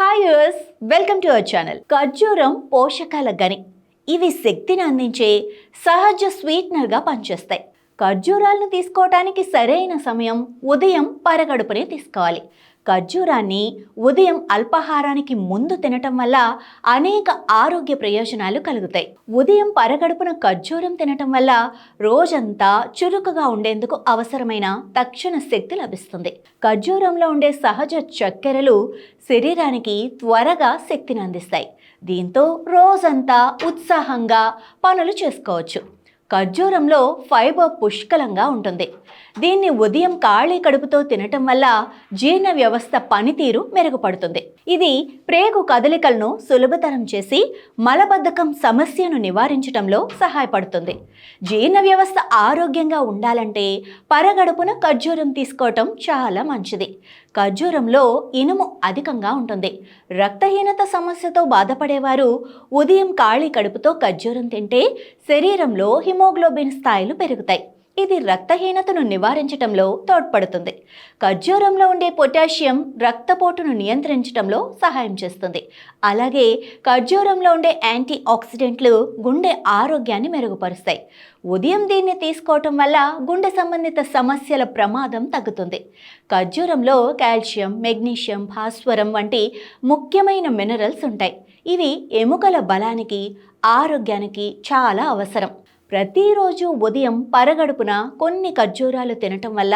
Hi yours welcome to our channel ఖర్జూరం పోషకాల గని. ఇవి శక్తిని అందించే సహజ స్వీట్నర్గా పనిచేస్తాయి. ఖర్జూరాలను తీసుకోవటానికి సరైన సమయం ఉదయం పరగడుపునే తీసుకోవాలి. ఖర్జూరాన్ని ఉదయం అల్పాహారానికి ముందు తినటం వల్ల అనేక ఆరోగ్య ప్రయోజనాలు కలుగుతాయి. ఉదయం పరగడుపున ఖర్జూరం తినటం వల్ల రోజంతా చురుకుగా ఉండేందుకు అవసరమైన తక్షణ శక్తి లభిస్తుంది. ఖర్జూరంలో ఉండే సహజ చక్కెరలు శరీరానికి త్వరగా శక్తిని అందిస్తాయి. దీంతో రోజంతా ఉత్సాహంగా పనులు చేసుకోవచ్చు. ఖర్జూరంలో ఫైబర్ పుష్కలంగా ఉంటుంది. దీన్ని ఉదయం ఖాళీ కడుపుతో తినటం వల్ల జీర్ణ వ్యవస్థ పనితీరు మెరుగుపడుతుంది. ఇది ప్రేగు కదలికలను సులభతరం చేసి మలబద్ధకం సమస్యను నివారించడంలో సహాయపడుతుంది. జీర్ణ వ్యవస్థ ఆరోగ్యంగా ఉండాలంటే పరగడుపున ఖర్జూరం తీసుకోవటం చాలా మంచిది. ఖర్జూరంలో ఇనుము అధికంగా ఉంటుంది. రక్తహీనత సమస్యతో బాధపడేవారు ఉదయం ఖాళీ కడుపుతో ఖర్జూరం తింటే శరీరంలో హిమ హిమోగ్లోబిన్ స్థాయిలు పెరుగుతాయి. ఇది రక్తహీనతను నివారించడంలో తోడ్పడుతుంది. ఖర్జూరంలో ఉండే పొటాషియం రక్తపోటును నియంత్రించడంలో సహాయం చేస్తుంది. అలాగే ఖర్జూరంలో ఉండే యాంటీ ఆక్సిడెంట్లు గుండె ఆరోగ్యాన్ని మెరుగుపరుస్తాయి. ఉదయం దీన్ని తీసుకోవటం వల్ల గుండె సంబంధిత సమస్యల ప్రమాదం తగ్గుతుంది. ఖర్జూరంలో కాల్షియం మెగ్నీషియం భాస్వరం వంటి ముఖ్యమైన మినరల్స్ ఉంటాయి. ఇవి ఎముకల బలానికి ఆరోగ్యానికి చాలా అవసరం. ప్రతిరోజు ఉదయం పరగడుపున కొన్ని ఖర్జూరాలు తినటం వల్ల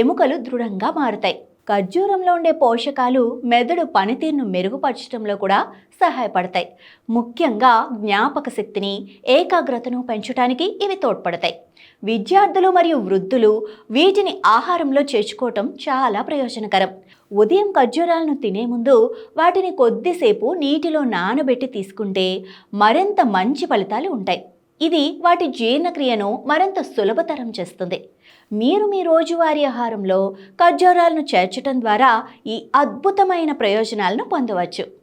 ఎముకలు దృఢంగా మారుతాయి. ఖర్జూరంలో ఉండే పోషకాలు మెదడు పనితీరును మెరుగుపరచడంలో కూడా సహాయపడతాయి. ముఖ్యంగా జ్ఞాపక శక్తిని ఏకాగ్రతను పెంచడానికి ఇవి తోడ్పడతాయి. విద్యార్థులు మరియు వృద్ధులు వీటిని ఆహారంలో చేర్చుకోవటం చాలా ప్రయోజనకరం. ఉదయం ఖర్జూరాలను తినే ముందు వాటిని కొద్దిసేపు నీటిలో నానబెట్టి తీసుకుంటే మరింత మంచి ఫలితాలు ఉంటాయి. ఇది వాటి జీర్ణక్రియను మరింత సులభతరం చేస్తుంది. మీరు మీ రోజువారీ ఆహారంలో ఖర్జూరాలను చేర్చడం ద్వారా ఈ అద్భుతమైన ప్రయోజనాలను పొందవచ్చు.